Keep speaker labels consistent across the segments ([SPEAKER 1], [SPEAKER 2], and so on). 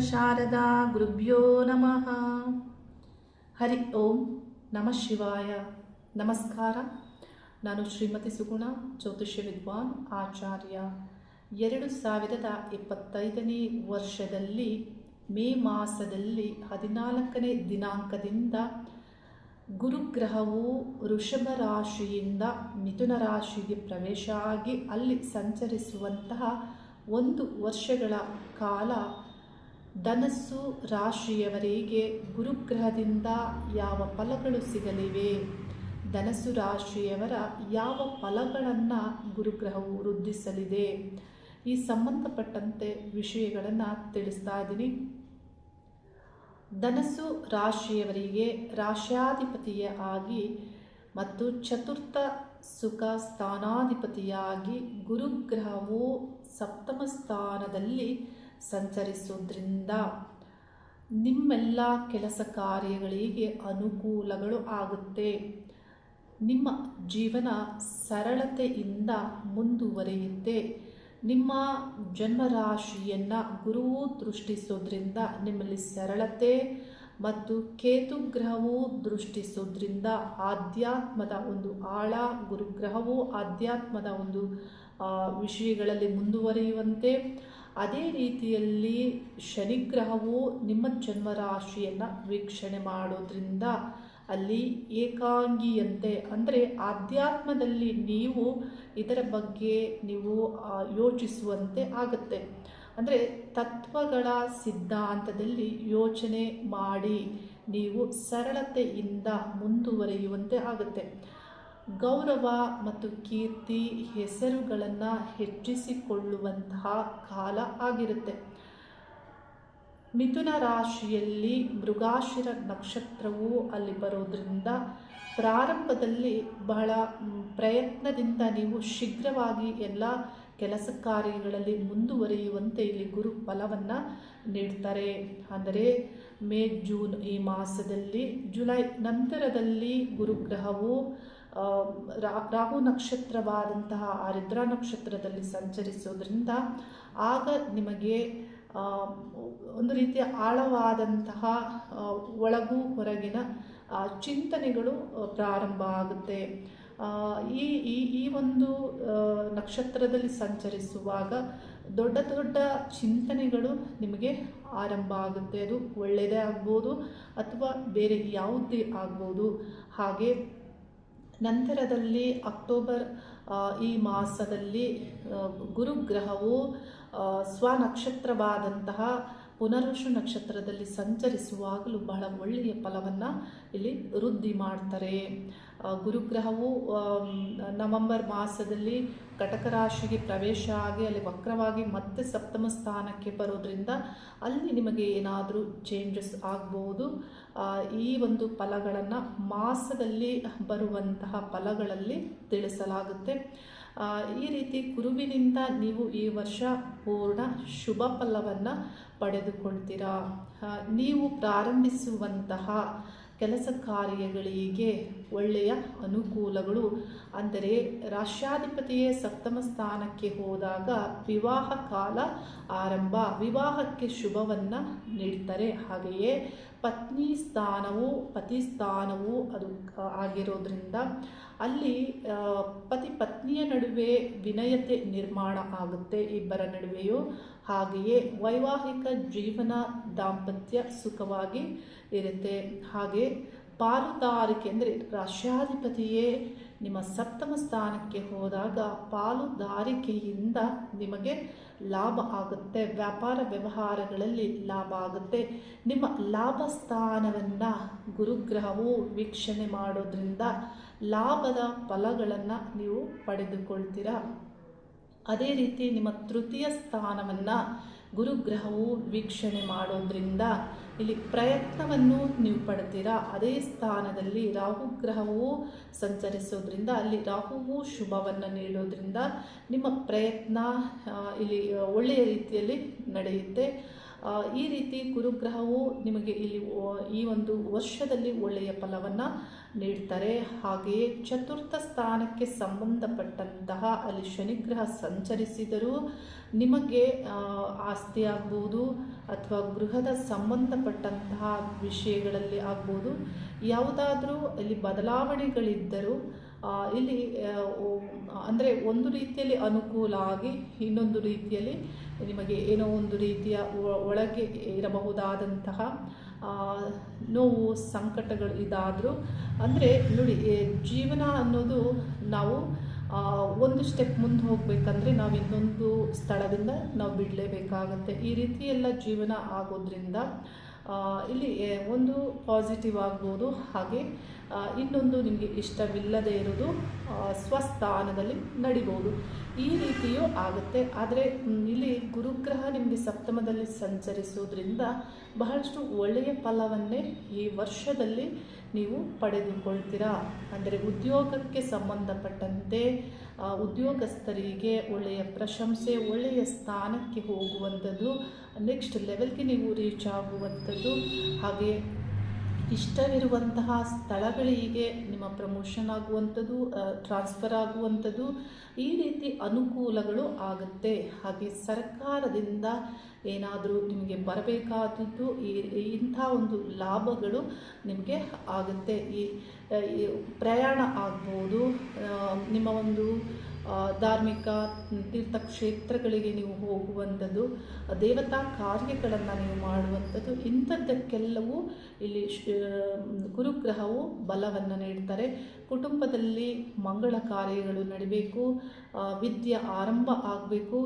[SPEAKER 1] ಶಾರದಾ ಗುರುಭ್ಯೋ ನಮಃ ಹರಿ ಓಂ ನಮಃ ಶಿವಾಯ ನಮಸ್ಕಾರ ನಾನು ಶ್ರೀಮತಿ ಸುಗುಣ, ಜ್ಯೋತಿಷ್ಯ ವಿದ್ವಾನ್, ಆಚಾರ್ಯ. ಎರಡು ಸಾವಿರದ ಇಪ್ಪತ್ತೈದನೇ ವರ್ಷದಲ್ಲಿ ಮೇ ಮಾಸದಲ್ಲಿ ಹದಿನಾಲ್ಕನೇ ದಿನಾಂಕದಿಂದ ಗುರುಗ್ರಹವು ವೃಷಭ ರಾಶಿಯಿಂದ ಮಿಥುನ ರಾಶಿಗೆ ಪ್ರವೇಶ ಆಗಿ ಅಲ್ಲಿ ಸಂಚರಿಸುವಂತಹ ಒಂದು ವರ್ಷಗಳ ಕಾಲ ಧನಸ್ಸು ರಾಶಿಯವರಿಗೆ ಗುರುಗ್ರಹದಿಂದ ಯಾವ ಫಲಗಳು ಸಿಗಲಿವೆ? ಧನಸ್ಸು ರಾಶಿಯವರ ಯಾವ ಫಲಗಳನ್ನು ಗುರುಗ್ರಹವು ವೃದ್ಧಿಸಲಿದೆ? ಈ ಸಂಬಂಧಪಟ್ಟಂತೆ ವಿಷಯಗಳನ್ನು ತಿಳಿಸ್ತಾ ಇದ್ದೀನಿ. ಧನಸ್ಸು ರಾಶಿಯವರಿಗೆ ರಾಶ್ಯಾಧಿಪತಿಯ ಆಗಿ ಮತ್ತು ಚತುರ್ಥ ಸುಖ ಸ್ಥಾನಾಧಿಪತಿಯಾಗಿ ಗುರುಗ್ರಹವು ಸಪ್ತಮ ಸ್ಥಾನದಲ್ಲಿ ಸಂಚರಿಸೋದ್ರಿಂದ ನಿಮ್ಮೆಲ್ಲ ಕೆಲಸ ಕಾರ್ಯಗಳಿಗೆ ಅನುಕೂಲಗಳು ಆಗುತ್ತೆ. ನಿಮ್ಮ ಜೀವನ ಸರಳತೆಯಿಂದ ಮುಂದುವರಿಯುತ್ತೆ. ನಿಮ್ಮ ಜನ್ಮರಾಶಿಯನ್ನು ಗುರುವು ದೃಷ್ಟಿಸೋದ್ರಿಂದ ನಿಮ್ಮಲ್ಲಿ ಸರಳತೆ ಮತ್ತು ಕೇತುಗ್ರಹವು ದೃಷ್ಟಿಸೋದ್ರಿಂದ ಆಧ್ಯಾತ್ಮದ ಒಂದು ಆಳ, ಗುರುಗ್ರಹವು ಆಧ್ಯಾತ್ಮದ ಒಂದು ವಿಷಯಗಳಲ್ಲಿ ಮುಂದುವರಿಯುವಂತೆ. ಅದೇ ರೀತಿಯಲ್ಲಿ ಶನಿಗ್ರಹವು ನಿಮ್ಮ ಜನ್ಮರಾಶಿಯನ್ನು ವೀಕ್ಷಣೆ ಮಾಡೋದ್ರಿಂದ ಅಲ್ಲಿ ಏಕಾಂಗಿಯಂತೆ, ಅಂದರೆ ಆಧ್ಯಾತ್ಮದಲ್ಲಿ ನೀವು ಇದರ ಬಗ್ಗೆ ನೀವು ಯೋಚಿಸುವಂತೆ ಆಗುತ್ತೆ. ಅಂದರೆ ತತ್ವಗಳ ಸಿದ್ಧಾಂತದಲ್ಲಿ ಯೋಚನೆ ಮಾಡಿ ನೀವು ಸರಳತೆಯಿಂದ ಮುಂದುವರಿಯುವಂತೆ ಆಗುತ್ತೆ. ಗೌರವ ಮತ್ತು ಕೀರ್ತಿ ಹೆಸರುಗಳನ್ನು ಹೆಚ್ಚಿಸಿಕೊಳ್ಳುವಂತಹ ಕಾಲ ಆಗಿರುತ್ತೆ. ಮಿಥುನ ರಾಶಿಯಲ್ಲಿ ಮೃಗಾಶಿರ ನಕ್ಷತ್ರವು ಅಲ್ಲಿ ಬರೋದ್ರಿಂದ ಪ್ರಾರಂಭದಲ್ಲಿ ಬಹಳ ಪ್ರಯತ್ನದಿಂದ ನೀವು ಶೀಘ್ರವಾಗಿ ಎಲ್ಲ ಕೆಲಸ ಕಾರ್ಯಗಳಲ್ಲಿ ಮುಂದುವರಿಯುವಂತೆ ಇಲ್ಲಿ ಗುರು ಫಲವನ್ನು ನೀಡ್ತಾರೆ. ಅಂದರೆ ಮೇ, ಜೂನ್ ಈ ಮಾಸದಲ್ಲಿ, ಜುಲೈ ನಂತರದಲ್ಲಿ ಗುರುಗ್ರಹವು ರಾಹು ನಕ್ಷತ್ರವಾದಂತಹ ಆರಿದ್ರ ನಕ್ಷತ್ರದಲ್ಲಿ ಸಂಚರಿಸೋದ್ರಿಂದ ಆಗ ನಿಮಗೆ ಒಂದು ರೀತಿಯ ಆಳವಾದಂತಹ ಒಳಗು ಹೊರಗಿನ ಚಿಂತನೆಗಳು ಪ್ರಾರಂಭ ಆಗುತ್ತೆ. ಈ ಈ ಈ ಒಂದು ನಕ್ಷತ್ರದಲ್ಲಿ ಸಂಚರಿಸುವಾಗ ದೊಡ್ಡ ದೊಡ್ಡ ಚಿಂತನೆಗಳು ನಿಮಗೆ ಆರಂಭ ಆಗುತ್ತೆ. ಅದು ಒಳ್ಳೆಯದೇ ಆಗ್ಬೋದು ಅಥವಾ ಬೇರೆ ಯಾವುದೇ ಆಗ್ಬೋದು. ಹಾಗೆ ನಂತರದಲ್ಲಿ ಅಕ್ಟೋಬರ್ ಈ ಮಾಸದಲ್ಲಿ ಗುರುಗ್ರಹವು ಸ್ವನಕ್ಷತ್ರವಾದಂತಹ ಪುನರುಷು ನಕ್ಷತ್ರದಲ್ಲಿ ಸಂಚರಿಸುವಾಗಲೂ ಬಹಳ ಒಳ್ಳೆಯ ಫಲವನ್ನು ಇಲ್ಲಿ ವೃದ್ಧಿ ಮಾಡ್ತಾರೆ. ಗುರುಗ್ರಹವು ನವಂಬರ್ ಮಾಸದಲ್ಲಿ ಕಟಕ ರಾಶಿಗೆ ಪ್ರವೇಶ ಆಗಿ ಅಲ್ಲಿ ವಕ್ರವಾಗಿ ಮತ್ತೆ ಸಪ್ತಮ ಸ್ಥಾನಕ್ಕೆ ಬರೋದ್ರಿಂದ ಅಲ್ಲಿ ನಿಮಗೆ ಏನಾದರೂ ಚೇಂಜಸ್ ಆಗ್ಬೋದು. ಈ ಒಂದು ಫಲಗಳನ್ನು ಮಾಸದಲ್ಲಿ ಬರುವಂತಹ ಫಲಗಳಲ್ಲಿ ತಿಳಿಸಲಾಗುತ್ತೆ. ಈ ರೀತಿ ಗುರುವಿನಿಂದ ನೀವು ಈ ವರ್ಷ ಪೂರ್ಣ ಶುಭ ಫಲವನ್ನು ಪಡೆದುಕೊಳ್ತೀರಾ? ನೀವು ಪ್ರಾರಂಭಿಸುವಂತಹ ಕೆಲಸ ಕಾರ್ಯಗಳಿಗೆ ಒಳ್ಳೆಯ ಅನುಕೂಲಗಳು. ಅಂದರೆ ರಾಷ್ಟ್ರಾಧಿಪತಿಯೇ ಸಪ್ತಮ ಸ್ಥಾನಕ್ಕೆ ಹೋದಾಗ ವಿವಾಹ ಕಾಲ ಆರಂಭ. ವಿವಾಹಕ್ಕೆ ಶುಭವನ್ನು ನೀಡ್ತಾರೆ. ಹಾಗೆಯೇ ಪತ್ನಿ ಸ್ಥಾನವು ಪತಿ ಸ್ಥಾನವು ಅದು ಆಗಿರೋದ್ರಿಂದ ಅಲ್ಲಿ ಪತಿ ಪತ್ನಿಯ ನಡುವೆ ವಿನಯತೆ ನಿರ್ಮಾಣ ಆಗುತ್ತೆ ಇಬ್ಬರ ನಡುವೆಯೂ. ಹಾಗೆಯೇ ವೈವಾಹಿಕ ಜೀವನ ದಾಂಪತ್ಯ ಸುಖವಾಗಿ ಇರುತ್ತೆ. ಹಾಗೆ ಪಾಲುದಾರಿಕೆ ಅಂದರೆ ರಾಷ್ಟ್ರಾಧಿಪತಿಯೇ ನಿಮ್ಮ ಸಪ್ತಮ ಸ್ಥಾನಕ್ಕೆ ಹೋದಾಗ ಪಾಲುದಾರಿಕೆಯಿಂದ ನಿಮಗೆ ಲಾಭ ಆಗುತ್ತೆ. ವ್ಯಾಪಾರ ವ್ಯವಹಾರಗಳಲ್ಲಿ ಲಾಭ ಆಗುತ್ತೆ. ನಿಮ್ಮ ಲಾಭ ಸ್ಥಾನವನ್ನು ಗುರುಗ್ರಹವು ವೀಕ್ಷಣೆ ಮಾಡೋದ್ರಿಂದ ಲಾಭದ ಫಲಗಳನ್ನು ನೀವು ಪಡೆದುಕೊಳ್ತೀರಾ? ಅದೇ ರೀತಿ ನಿಮ್ಮ ತೃತೀಯ ಸ್ಥಾನವನ್ನು ಗುರುಗ್ರಹವು ವೀಕ್ಷಣೆ ಮಾಡೋದ್ರಿಂದ ಇಲ್ಲಿ ಪ್ರಯತ್ನವನ್ನು ನೀವು ಪಡ್ತೀರಾ? ಅದೇ ಸ್ಥಾನದಲ್ಲಿ ರಾಹುಗ್ರಹವು ಸಂಚರಿಸೋದ್ರಿಂದ, ಅಲ್ಲಿ ರಾಹುವು ಶುಭವನ್ನು ನೀಡೋದ್ರಿಂದ ನಿಮ್ಮ ಪ್ರಯತ್ನ ಇಲ್ಲಿ, ಒಳ್ಳೆಯ ರೀತಿಯಲ್ಲಿ ನಡೆಯುತ್ತೆ. ಈ ರೀತಿ ಗುರುಗ್ರಹವು ನಿಮಗೆ ಇಲ್ಲಿ ಈ ಒಂದು ವರ್ಷದಲ್ಲಿ ಒಳ್ಳೆಯ ಫಲವನ್ನು ನೀಡ್ತಾರೆ. ಹಾಗೆಯೇ ಚತುರ್ಥ ಸ್ಥಾನಕ್ಕೆ ಸಂಬಂಧಪಟ್ಟಂತಹ ಅಲ್ಲಿ ಶನಿಗ್ರಹ ಸಂಚರಿಸಿದರೂ ನಿಮಗೆ ಆಸ್ತಿ ಆಗ್ಬೋದು ಅಥವಾ ಗೃಹದ ಸಂಬಂಧಪಟ್ಟಂತಹ ವಿಷಯಗಳಲ್ಲಿ ಆಗ್ಬೋದು. ಯಾವುದಾದ್ರೂ ಅಲ್ಲಿ ಬದಲಾವಣೆಗಳಿದ್ದರೂ ಇಲ್ಲಿ ಅಂದರೆ ಒಂದು ರೀತಿಯಲ್ಲಿ ಅನುಕೂಲ ಆಗಿ ಇನ್ನೊಂದು ರೀತಿಯಲ್ಲಿ ನಿಮಗೆ ಏನೋ ಒಂದು ರೀತಿಯ ಒಳಗೆ ಇರಬಹುದಾದಂತಹ ನೋವು, ಸಂಕಟಗಳು ಇದಾದರೂ, ಅಂದರೆ ನೋಡಿ ಜೀವನ ಅನ್ನೋದು ನಾವು ಒಂದು ಸ್ಟೆಪ್ ಮುಂದೆ ಹೋಗಬೇಕಂದ್ರೆ ನಾವು ಇನ್ನೊಂದು ಸ್ಥಳದಿಂದ ನಾವು ಬಿಡಲೇಬೇಕಾಗತ್ತೆ. ಈ ರೀತಿ ಎಲ್ಲ ಜೀವನ ಆಗೋದ್ರಿಂದ ಇಲ್ಲಿ ಒಂದು ಪಾಸಿಟಿವ್ ಆಗ್ಬೋದು. ಹಾಗೆ ಇನ್ನೊಂದು ನಿಮಗೆ ಇಷ್ಟವಿಲ್ಲದೆ ಇರೋದು ಸ್ವಸ್ಥಾನದಲ್ಲಿ ನಡಿಬೋದು. ಈ ರೀತಿಯೂ ಆಗುತ್ತೆ. ಆದರೆ ಇಲ್ಲಿ ಗುರುಗ್ರಹ ನಿಮಗೆ ಸಪ್ತಮದಲ್ಲಿ ಸಂಚರಿಸೋದ್ರಿಂದ ಬಹಳಷ್ಟು ಒಳ್ಳೆಯ ಫಲವನ್ನೇ ಈ ವರ್ಷದಲ್ಲಿ ನೀವು ಪಡೆದುಕೊಳ್ತೀರಾ? ಅಂದರೆ ಉದ್ಯೋಗಕ್ಕೆ ಸಂಬಂಧಪಟ್ಟಂತೆ ಉದ್ಯೋಗಸ್ಥರಿಗೆ ಒಳ್ಳೆಯ ಪ್ರಶಂಸೆ, ಒಳ್ಳೆಯ ಸ್ಥಾನಕ್ಕೆ ಹೋಗುವಂಥದ್ದು ನೆಕ್ಸ್ಟ್ ಲೆವೆಲ್ಗೆ ನೀವು ರೀಚ್ ಆಗುವಂಥದ್ದು, ಹಾಗೆ ಇಷ್ಟವಿರುವಂತಹ ಸ್ಥಳಗಳಿಗೆ ನಿಮ್ಮ ಪ್ರಮೋಷನ್ ಆಗುವಂಥದ್ದು ಟ್ರಾನ್ಸ್ಫರ್ ಆಗುವಂಥದ್ದು ಈ ರೀತಿ ಅನುಕೂಲಗಳು ಆಗುತ್ತೆ. ಹಾಗೆ ಸರ್ಕಾರದಿಂದ ಏನಾದರೂ ನಿಮಗೆ ಬರಬೇಕಾದದ್ದು ಈ, ಇಂಥ ಒಂದು ಲಾಭಗಳು ನಿಮಗೆ ಆಗುತ್ತೆ. ಈ ಪ್ರಯಾಣ ಆಗ್ಬೋದು ನಿಮ್ಮ ಒಂದು ಧಾರ್ಮಿಕ ತೀರ್ಥಕ್ಷೇತ್ರಗಳಿಗೆ ನೀವು ಹೋಗುವಂಥದ್ದು ದೇವತಾ ಕಾರ್ಯಗಳನ್ನು ನೀವು ಮಾಡುವಂಥದ್ದು, ಇಂಥದ್ದಕ್ಕೆಲ್ಲವೂ ಇಲ್ಲಿ ಗುರುಗ್ರಹವು ಬಲವನ್ನು ನೀಡ್ತಾರೆ. ಕುಟುಂಬದಲ್ಲಿ ಮಂಗಳ ಕಾರ್ಯಗಳು ನಡೀಬೇಕು ವಿದ್ಯೆ ಆರಂಭ ಆಗಬೇಕು,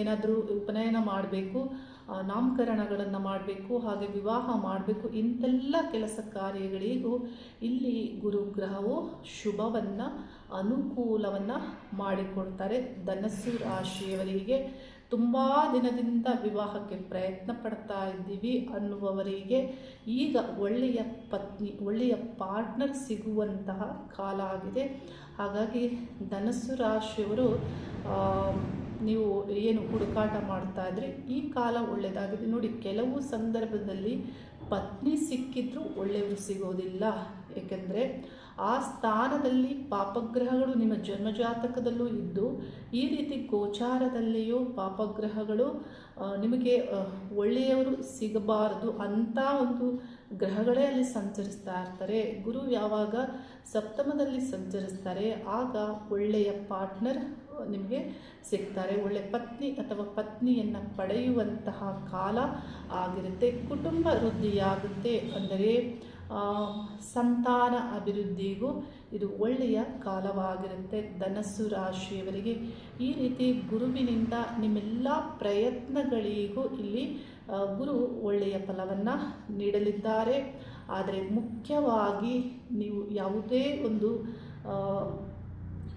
[SPEAKER 1] ಏನಾದರೂ ಉಪನಯನ ಮಾಡಬೇಕು ನಾಮಕರಣಗಳನ್ನು ಮಾಡಬೇಕು, ಹಾಗೆ ವಿವಾಹ ಮಾಡಬೇಕು ಇಂಥೆಲ್ಲ ಕೆಲಸ ಕಾರ್ಯಗಳಿಗೂ ಇಲ್ಲಿ ಗುರುಗ್ರಹವು ಶುಭವನ್ನು ಅನುಕೂಲವನ್ನು ಮಾಡಿಕೊಡ್ತಾರೆ ಧನಸ್ಸು ರಾಶಿಯವರಿಗೆ. ತುಂಬ ದಿನದಿಂದ ವಿವಾಹಕ್ಕೆ ಪ್ರಯತ್ನ ಪಡ್ತಾ ಇದ್ದೀವಿ ಅನ್ನುವವರಿಗೆ ಈಗ ಒಳ್ಳೆಯ ಪತ್ನಿ, ಒಳ್ಳೆಯ ಪಾರ್ಟ್ನರ್ ಸಿಗುವಂತಹ ಕಾಲ ಆಗಿದೆ. ಹಾಗಾಗಿ ಧನಸ್ಸು ರಾಶಿಯವರು ನೀವು ಏನು ಹುಡುಕಾಟ ಮಾಡ್ತಾ ಇದ್ರಿ, ಈ ಕಾಲ ಒಳ್ಳೆಯದಾಗಿದೆ ನೋಡಿ, ಕೆಲವು ಸಂದರ್ಭದಲ್ಲಿ ಪತ್ನಿ ಸಿಕ್ಕಿದ್ರೂ ಒಳ್ಳೆಯವರು ಸಿಗೋದಿಲ್ಲ. ಏಕೆಂದರೆ ಆ ಸ್ಥಾನದಲ್ಲಿ ಪಾಪಗ್ರಹಗಳು ನಿಮ್ಮ ಜನ್ಮಜಾತಕದಲ್ಲೂ ಇದ್ದು, ಈ ರೀತಿ ಗೋಚಾರದಲ್ಲಿಯೂ ಪಾಪಗ್ರಹಗಳು ನಿಮಗೆ ಒಳ್ಳೆಯವರು ಸಿಗಬಾರದು ಅಂಥ ಒಂದು ಗ್ರಹಗಳೇ ಅಲ್ಲಿ ಸಂಚರಿಸ್ತಾ ಇರ್ತಾರೆ. ಗುರು ಯಾವಾಗ ಸಪ್ತಮದಲ್ಲಿ ಸಂಚರಿಸ್ತಾರೆ, ಆಗ ಒಳ್ಳೆಯ ಪಾರ್ಟ್ನರ್ ನಿಮಗೆ ಸಿಗ್ತಾರೆ. ಒಳ್ಳೆ ಪತ್ನಿ ಅಥವಾ ಪತ್ನಿಯನ್ನು ಪಡೆಯುವಂತಹ ಕಾಲ ಆಗಿರುತ್ತೆ. ಕುಟುಂಬ ವೃದ್ಧಿಯಾಗುತ್ತೆ. ಅಂದರೆ ಸಂತಾನ ಅಭಿವೃದ್ಧಿಗೂ ಇದು ಒಳ್ಳೆಯ ಕಾಲವಾಗಿರುತ್ತೆ. ಧನಸ್ಸು ರಾಶಿಯವರಿಗೆ ಈ ರೀತಿ ಗುರುವಿನಿಂದ ನಿಮ್ಮೆಲ್ಲ ಪ್ರಯತ್ನಗಳಿಗೂ ಇಲ್ಲಿ ಗುರು ಒಳ್ಳೆಯ ಫಲವನ್ನು ನೀಡಲಿದ್ದಾರೆ. ಆದರೆ ಮುಖ್ಯವಾಗಿ ನೀವು ಯಾವುದೇ ಒಂದು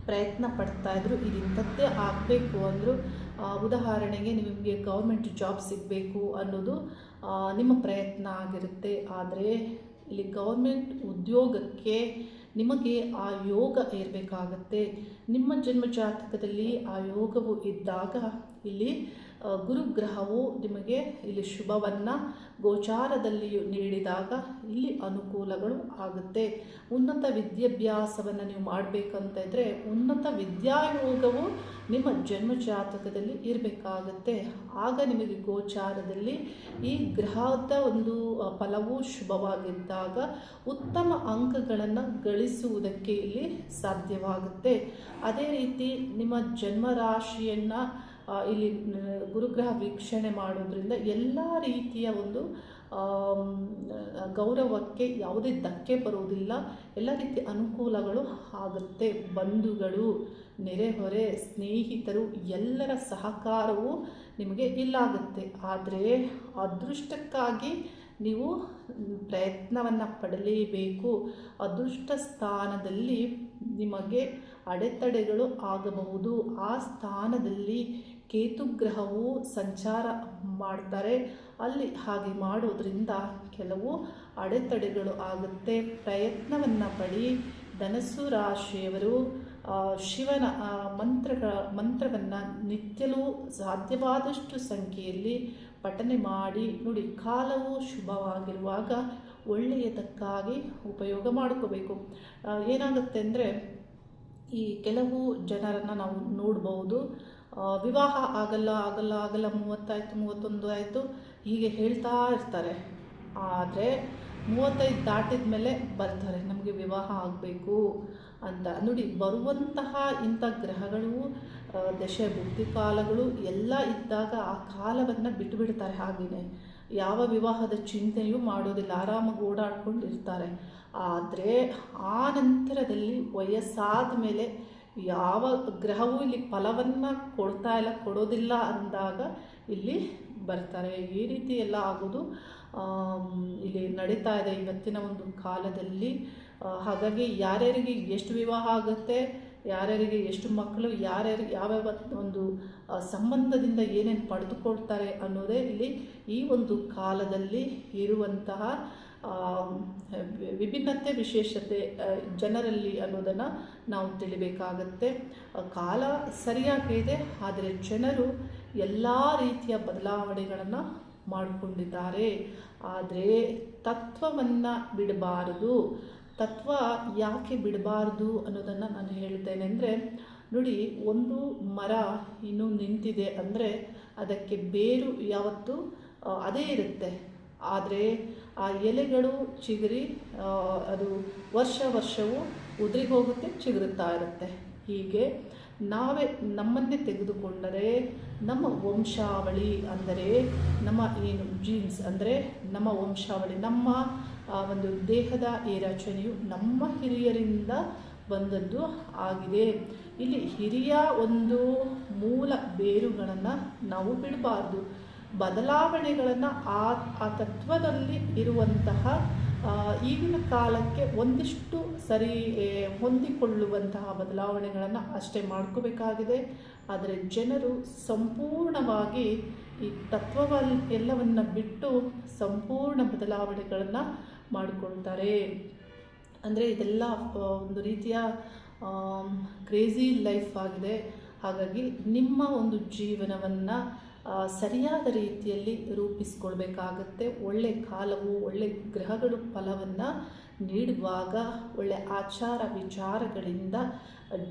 [SPEAKER 1] ಪ್ರಯತ್ನ ಪಡ್ತಾ ಇದ್ರು ಇದು ಇಂಥದ್ದೇ ಆಗಬೇಕು ಅಂದರು ಉದಾಹರಣೆಗೆ ನಿಮಗೆ ಗೌರ್ಮೆಂಟ್ ಜಾಬ್ ಸಿಗಬೇಕು ಅನ್ನೋದು ನಿಮ್ಮ ಪ್ರಯತ್ನ ಆಗಿರುತ್ತೆ. ಆದರೆ ಇಲ್ಲಿ ಗೌರ್ಮೆಂಟ್ ಉದ್ಯೋಗಕ್ಕೆ ನಿಮಗೆ ಆ ಯೋಗ ಇರಬೇಕಾಗತ್ತೆ. ನಿಮ್ಮ ಜನ್ಮ ಜಾತಕದಲ್ಲಿ ಆ ಯೋಗವು ಇದ್ದಾಗ ಇಲ್ಲಿ ಗುರುಗ್ರಹವು ನಿಮಗೆ ಇಲ್ಲಿ ಶುಭವನ್ನು ಗೋಚಾರದಲ್ಲಿಯೂ ನೀಡಿದಾಗ ಇಲ್ಲಿ ಅನುಕೂಲಗಳು ಆಗುತ್ತೆ. ಉನ್ನತ ವಿದ್ಯಾಭ್ಯಾಸವನ್ನು ನೀವು ಮಾಡಬೇಕಂತ ಇದ್ದರೆ ಉನ್ನತ ವಿದ್ಯಾಯೋಗವು ನಿಮ್ಮ ಜನ್ಮ ಜಾತಕದಲ್ಲಿ ಇರಬೇಕಾಗತ್ತೆ. ಆಗ ನಿಮಗೆ ಗೋಚಾರದಲ್ಲಿ ಈ ಗ್ರಹದ ಒಂದು ಫಲವು ಶುಭವಾಗಿದ್ದಾಗ ಉತ್ತಮ ಅಂಕಗಳನ್ನು ಗಳಿಸುವುದಕ್ಕೆ ಇಲ್ಲಿ ಸಾಧ್ಯವಾಗುತ್ತೆ. ಅದೇ ರೀತಿ ನಿಮ್ಮ ಜನ್ಮರಾಶಿಯನ್ನು ಇಲ್ಲಿ ಗುರುಗ್ರಹ ವೀಕ್ಷಣೆ ಮಾಡೋದ್ರಿಂದ ಎಲ್ಲ ರೀತಿಯ ಒಂದು ಗೌರವಕ್ಕೆ ಯಾವುದೇ ಧಕ್ಕೆ ಬರುವುದಿಲ್ಲ. ಎಲ್ಲ ರೀತಿಯ ಅನುಕೂಲಗಳು ಆಗುತ್ತೆ. ಬಂಧುಗಳು, ನೆರೆಹೊರೆ, ಸ್ನೇಹಿತರು, ಎಲ್ಲರ ಸಹಕಾರವು ನಿಮಗೆ ಇಲ್ಲಾಗುತ್ತೆ. ಆದರೆ ಅದೃಷ್ಟಕ್ಕಾಗಿ ನೀವು ಪ್ರಯತ್ನವನ್ನು ಪಡಲೇಬೇಕು. ಅದೃಷ್ಟ ಸ್ಥಾನದಲ್ಲಿ ನಿಮಗೆ ಅಡೆತಡೆಗಳು ಆಗಬಹುದು. ಆ ಸ್ಥಾನದಲ್ಲಿ ಕೇತುಗ್ರಹವು ಸಂಚಾರ ಮಾಡ್ತಾರೆ. ಅಲ್ಲಿ ಹಾಗೆ ಮಾಡೋದ್ರಿಂದ ಕೆಲವು ಅಡೆತಡೆಗಳು ಆಗುತ್ತೆ. ಪ್ರಯತ್ನವನ್ನು ಪಡಿ. ಧನಸ್ಸು ರಾಶಿಯವರು ಶಿವನ ಮಂತ್ರಗಳ, ಮಂತ್ರವನ್ನು ನಿತ್ಯಲೂ ಸಾಧ್ಯವಾದಷ್ಟು ಸಂಖ್ಯೆಯಲ್ಲಿ ಪಠನೆ ಮಾಡಿ, ನೋಡಿ, ಕಾಲವು ಶುಭವಾಗಿರುವಾಗ ಒಳ್ಳೆಯದಕ್ಕಾಗಿ ಉಪಯೋಗ ಮಾಡ್ಕೋಬೇಕು. ಏನಾಗುತ್ತೆ ಅಂದರೆ ಈ ಕೆಲವು ಜನರನ್ನು ನಾವು ನೋಡ್ಬೋದು. ವಿವಾಹ ಆಗಲ್ಲ ಆಗಲ್ಲ ಆಗಲ್ಲ, ಮೂವತ್ತಾಯಿತು, ಮೂವತ್ತೊಂದು ಆಯಿತು, ಹೀಗೆ ಹೇಳ್ತಾ ಇರ್ತಾರೆ. ಆದರೆ ಮೂವತ್ತೈದು ದಾಟಿದ ಮೇಲೆ ಬರ್ತಾರೆ, ನಮಗೆ ವಿವಾಹ ಆಗಬೇಕು ಅಂತ. ನೋಡಿ, ಬರುವಂತಹ ಇಂಥ ಗ್ರಹಗಳು ದಶೆ ಬುದ್ಧಿ ಕಾಲಗಳು ಎಲ್ಲ ಇದ್ದಾಗ ಆ ಕಾಲವನ್ನು ಬಿಟ್ಟುಬಿಡ್ತಾರೆ ಹಾಗೆಯೇ ಯಾವ ವಿವಾಹದ ಚಿಂತೆಯೂ ಮಾಡೋದಿಲ್ಲ, ಆರಾಮಾಗಿ ಓಡಾಡ್ಕೊಂಡು ಇರ್ತಾರೆ. ಆದರೆ ಆ ನಂತರದಲ್ಲಿ ವಯಸ್ಸಾದ ಮೇಲೆ ಯಾವ ಗ್ರಹವೂ ಇಲ್ಲಿ ಫಲವನ್ನು ಕೊಡ್ತಾ ಇಲ್ಲ, ಕೊಡೋದಿಲ್ಲ ಅಂದಾಗ ಇಲ್ಲಿ ಬರ್ತಾರೆ. ಈ ರೀತಿ ಎಲ್ಲ ಆಗೋದು ಇಲ್ಲಿ ನಡೀತಾ ಇದೆ ಇವತ್ತಿನ ಒಂದು ಕಾಲದಲ್ಲಿ. ಹಾಗಾಗಿ ಯಾರ್ಯಾರಿಗೆ ಎಷ್ಟು ವಿವಾಹ ಆಗುತ್ತೆ, ಯಾರ್ಯಾರಿಗೆ ಎಷ್ಟು ಮಕ್ಕಳು, ಯಾರ್ಯಾರು ಯಾವ್ಯಾವ ಒಂದು ಸಂಬಂಧದಿಂದ ಏನೇನು ಪಡೆದುಕೊಳ್ತಾರೆ ಅನ್ನೋದೇ ಇಲ್ಲಿ ಈ ಒಂದು ಕಾಲದಲ್ಲಿ ಇರುವಂತಹ ವಿಭಿನ್ನತೆ, ವಿಶೇಷತೆ ಜನರಲ್ಲಿ ಅನ್ನೋದನ್ನು ನಾವು ತಿಳಿಬೇಕಾಗತ್ತೆ. ಕಾಲ ಸರಿಯಾಗಿದೆ ಆದರೆ ಜನರು ಎಲ್ಲ ರೀತಿಯ ಬದಲಾವಣೆಗಳನ್ನು ಮಾಡಿಕೊಂಡಿದ್ದಾರೆ. ಆದರೆ ತತ್ವವನ್ನು ಬಿಡಬಾರದು. ತತ್ವ ಯಾಕೆ ಬಿಡಬಾರ್ದು ಅನ್ನೋದನ್ನು ನಾನು ಹೇಳ್ತೇನೆ ಅಂದರೆ, ನೋಡಿ, ಒಂದು ಮರ ಇನ್ನೂ ನಿಂತಿದೆ ಅಂದರೆ ಅದಕ್ಕೆ ಬೇರು ಯಾವತ್ತೂ ಅದೇ ಇರುತ್ತೆ. ಆದರೆ ಆ ಎಲೆಗಳು ಚಿಗುರಿ ಅದು ವರ್ಷ ವರ್ಷವೂ ಉದುರಿ ಹೋಗುತ್ತೆ ಚಿಗುರುತ್ತಾ ಇರುತ್ತೆ. ಹೀಗೆ ನಾವೇ ನಮ್ಮನ್ನೇ ತೆಗೆದುಕೊಂಡರೆ ನಮ್ಮ ವಂಶಾವಳಿ ಅಂದರೆ ನಮ್ಮ ಏನು ಜೀನ್ಸ್ ಅಂದರೆ ನಮ್ಮ ವಂಶಾವಳಿ, ನಮ್ಮ ಒಂದು ದೇಹದ ಈ ರಚನೆಯು ನಮ್ಮ ಹಿರಿಯರಿಂದ ಬಂದದ್ದು ಆಗಿದೆ. ಇಲ್ಲಿ ಹಿರಿಯ ಒಂದು ಮೂಲ ಬೇರುಗಳನ್ನು ನಾವು ಬಿಡಬಾರ್ದು. ಬದಲಾವಣೆಗಳನ್ನು ಆ ಆ ತತ್ವದಲ್ಲಿ ಇರುವಂತಹ ಈಗಿನ ಕಾಲಕ್ಕೆ ಒಂದಿಷ್ಟು ಸರಿ ಹೊಂದಿಕೊಳ್ಳುವಂತಹ ಬದಲಾವಣೆಗಳನ್ನು ಅಷ್ಟೇ ಮಾಡ್ಕೋಬೇಕಾಗಿದೆ. ಆದರೆ ಜನರು ಸಂಪೂರ್ಣವಾಗಿ ಈ ತತ್ವವಲ್ ಎಲ್ಲವನ್ನು ಬಿಟ್ಟು ಸಂಪೂರ್ಣ ಬದಲಾವಣೆಗಳನ್ನು ಮಾಡಿಕೊಳ್ತಾರೆ. ಅಂದರೆ ಇದೆಲ್ಲ ಒಂದು ರೀತಿಯ ಕ್ರೇಜಿ ಲೈಫ್ ಆಗಿದೆ. ಹಾಗಾಗಿ ನಿಮ್ಮ ಒಂದು ಜೀವನವನ್ನು ಸರಿಯಾದ ರೀತಿಯಲ್ಲಿ ರೂಪಿಸ್ಕೊಳ್ಬೇಕಾಗತ್ತೆ. ಒಳ್ಳೆ ಕಾಲವು, ಒಳ್ಳೆ ಗ್ರಹಗಳು ಫಲವನ್ನು ನೀಡುವಾಗ, ಒಳ್ಳೆ ಆಚಾರ ವಿಚಾರಗಳಿಂದ,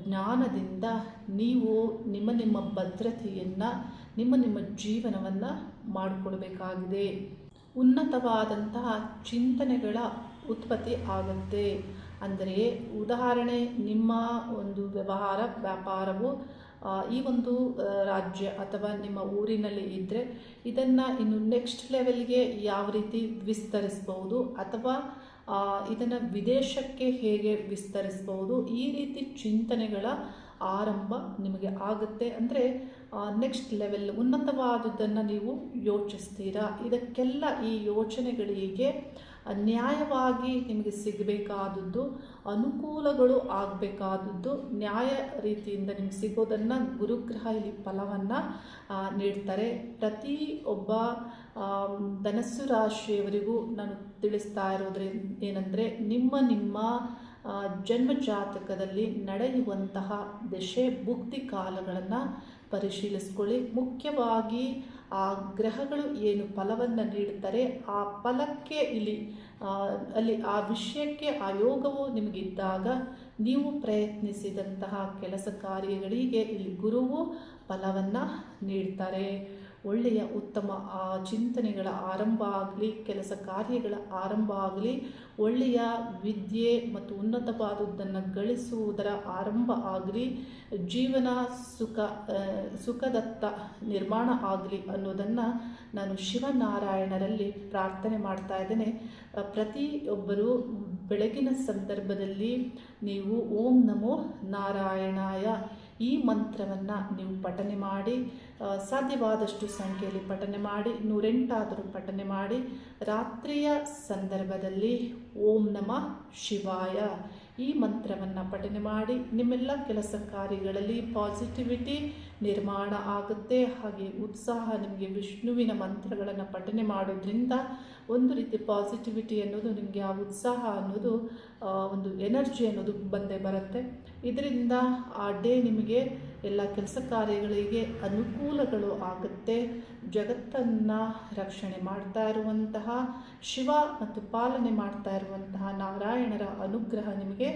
[SPEAKER 1] ಜ್ಞಾನದಿಂದ ನೀವು ನಿಮ್ಮ ನಿಮ್ಮ ಭದ್ರತೆಯನ್ನು, ನಿಮ್ಮ ನಿಮ್ಮ ಜೀವನವನ್ನು ಮಾಡಿಕೊಳ್ಬೇಕಾಗಿದೆ. ಉನ್ನತವಾದಂತಹ ಚಿಂತನೆಗಳ ಉತ್ಪತ್ತಿ ಆಗುತ್ತೆ. ಅಂದರೆ ಉದಾಹರಣೆ, ನಿಮ್ಮ ಒಂದು ವ್ಯವಹಾರ, ವ್ಯಾಪಾರವು ಈ ಒಂದು ರಾಜ್ಯ ಅಥವಾ ನಿಮ್ಮ ಊರಿನಲ್ಲಿ ಇದ್ದರೆ ಇದನ್ನು ಇನ್ನು ನೆಕ್ಸ್ಟ್ ಲೆವೆಲ್ಗೆ ಯಾವ ರೀತಿ ವಿಸ್ತರಿಸ್ಬೋದು ಅಥವಾ ಇದನ್ನು ವಿದೇಶಕ್ಕೆ ಹೇಗೆ ವಿಸ್ತರಿಸ್ಬೋದು ಈ ರೀತಿ ಚಿಂತನೆಗಳ ಆರಂಭ ನಿಮಗೆ ಆಗುತ್ತೆ. ಅಂದರೆ ನೆಕ್ಸ್ಟ್ ಲೆವೆಲ್ ಉನ್ನತವಾದುದನ್ನು ನೀವು ಯೋಚಿಸ್ತೀರಾ? ಇದಕ್ಕೆಲ್ಲ ಈ ಯೋಚನೆಗಳಿಗೆ ನ್ಯಾಯವಾಗಿ ನಿಮಗೆ ಸಿಗಬೇಕಾದದ್ದು, ಅನುಕೂಲಗಳು ಆಗಬೇಕಾದದ್ದು, ನ್ಯಾಯ ರೀತಿಯಿಂದ ನಿಮ್ಗೆ ಸಿಗೋದನ್ನು ಗುರುಗ್ರಹ ಇಲ್ಲಿ ಫಲವನ್ನು ನೀಡ್ತಾರೆ. ಪ್ರತಿ ಒಬ್ಬ ಧನಸ್ಸು ರಾಶಿಯವರಿಗೂ ನಾನು ತಿಳಿಸ್ತಾ ಇರೋದ್ರಿಂದ ಏನಂದರೆ, ನಿಮ್ಮ ನಿಮ್ಮ ಜನ್ಮ ಜಾತಕದಲ್ಲಿ ನಡೆಯುವಂತಹ ದಶೆ, ಭುಕ್ತಿ ಕಾಲಗಳನ್ನು ಪರಿಶೀಲಿಸ್ಕೊಳ್ಳಿ. ಮುಖ್ಯವಾಗಿ ಆ ಗ್ರಹಗಳು ಏನು ಫಲವನ್ನು ನೀಡುತ್ತಾರೆ ಆ ಫಲಕ್ಕೆ ಇಲ್ಲಿ ಅಲ್ಲಿ ಆ ವಿಷಯಕ್ಕೆ ಆ ಯೋಗವು ನಿಮಗಿದ್ದಾಗ ನೀವು ಪ್ರಯತ್ನಿಸಿದಂತಹ ಕೆಲಸ ಕಾರ್ಯಗಳಿಗೆ ಇಲ್ಲಿ ಗುರುವು ಫಲವನ್ನು ನೀಡ್ತಾರೆ. ಒಳ್ಳೆಯ ಉತ್ತಮ, ಆ ಚಿಂತನೆಗಳ ಆರಂಭ ಆಗಲಿ, ಕೆಲಸ ಕಾರ್ಯಗಳ ಆರಂಭ ಆಗಲಿ, ಒಳ್ಳೆಯ ವಿದ್ಯೆ ಮತ್ತು ಉನ್ನತವಾದದ್ದನ್ನು ಗಳಿಸುವುದರ ಆರಂಭ ಆಗಲಿ, ಜೀವನ ಸುಖ ಸುಖದತ್ತ ನಿರ್ಮಾಣ ಆಗಲಿ ಅನ್ನೋದನ್ನು ನಾನು ಶಿವನಾರಾಯಣರಲ್ಲಿ ಪ್ರಾರ್ಥನೆ ಮಾಡ್ತಾ ಇದ್ದೇನೆ. ಪ್ರತಿಯೊಬ್ಬರು ಬೆಳಗಿನ ಸಂದರ್ಭದಲ್ಲಿ ನೀವು ಓಂ ನಮೋ ನಾರಾಯಣಾಯ ಈ ಮಂತ್ರವನ್ನು ನೀವು ಪಠನೆ ಮಾಡಿ ಸಾಧ್ಯವಾದಷ್ಟು ಸಂಖ್ಯೆಯಲ್ಲಿ ಪಠನೆ ಮಾಡಿ ನೂರೆಂಟಾದರೂ ಪಠನೆ ಮಾಡಿ, ರಾತ್ರಿಯ ಸಂದರ್ಭದಲ್ಲಿ ಓಂ ನಮ ಶಿವಾಯ. ಈ ಮಂತ್ರವನ್ನು ಪಠನೆ ಮಾಡಿ, ನಿಮ್ಮೆಲ್ಲ ಕೆಲಸ ಕಾರ್ಯಗಳಲ್ಲಿ ಪಾಸಿಟಿವಿಟಿ ನಿರ್ಮಾಣ ಆಗುತ್ತೆ. ಹಾಗೆ ಉತ್ಸಾಹ ನಿಮಗೆ ವಿಷ್ಣುವಿನ ಮಂತ್ರಗಳನ್ನು ಪಠನೆ ಮಾಡೋದ್ರಿಂದ ಒಂದು ರೀತಿ ಪಾಸಿಟಿವಿಟಿ ಅನ್ನೋದು ನಿಮಗೆ, ಆ ಉತ್ಸಾಹ ಅನ್ನೋದು ಒಂದು ಎನರ್ಜಿ ಅನ್ನೋದು ಬಂದೇ ಬರುತ್ತೆ. ಇದರಿಂದ ಆ ಡೇ ನಿಮಗೆ ಎಲ್ಲ ಕೆಲಸ ಕಾರ್ಯಗಳಿಗೆ ಅನುಕೂಲಗಳು ಆಗುತ್ತೆ. ಜಗತ್ತನ್ನು ರಕ್ಷಣೆ ಮಾಡ್ತಾ ಇರುವಂತಹ, ಶಿವ ಮತ್ತು ಪಾಲನೆ ಮಾಡ್ತಾ ಇರುವಂತಹ ನಾರಾಯಣರ ಅನುಗ್ರಹ ನಿಮಗೆ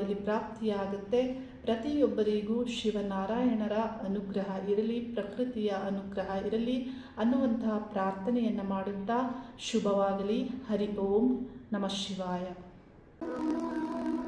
[SPEAKER 1] ಇಲ್ಲಿ ಪ್ರಾಪ್ತಿಯಾಗುತ್ತೆ. ಪ್ರತಿಯೊಬ್ಬರಿಗೂ ಶಿವನಾರಾಯಣರ ಅನುಗ್ರಹ ಇರಲಿ, ಪ್ರಕೃತಿಯ ಅನುಗ್ರಹ ಇರಲಿ ಅನ್ನುವಂತಹ ಪ್ರಾರ್ಥನೆಯನ್ನು ಮಾಡುತ್ತಾ ಶುಭವಾಗಲಿ. ಹರಿ ಓಂ, ನಮಃ ಶಿವಾಯ. Thank you.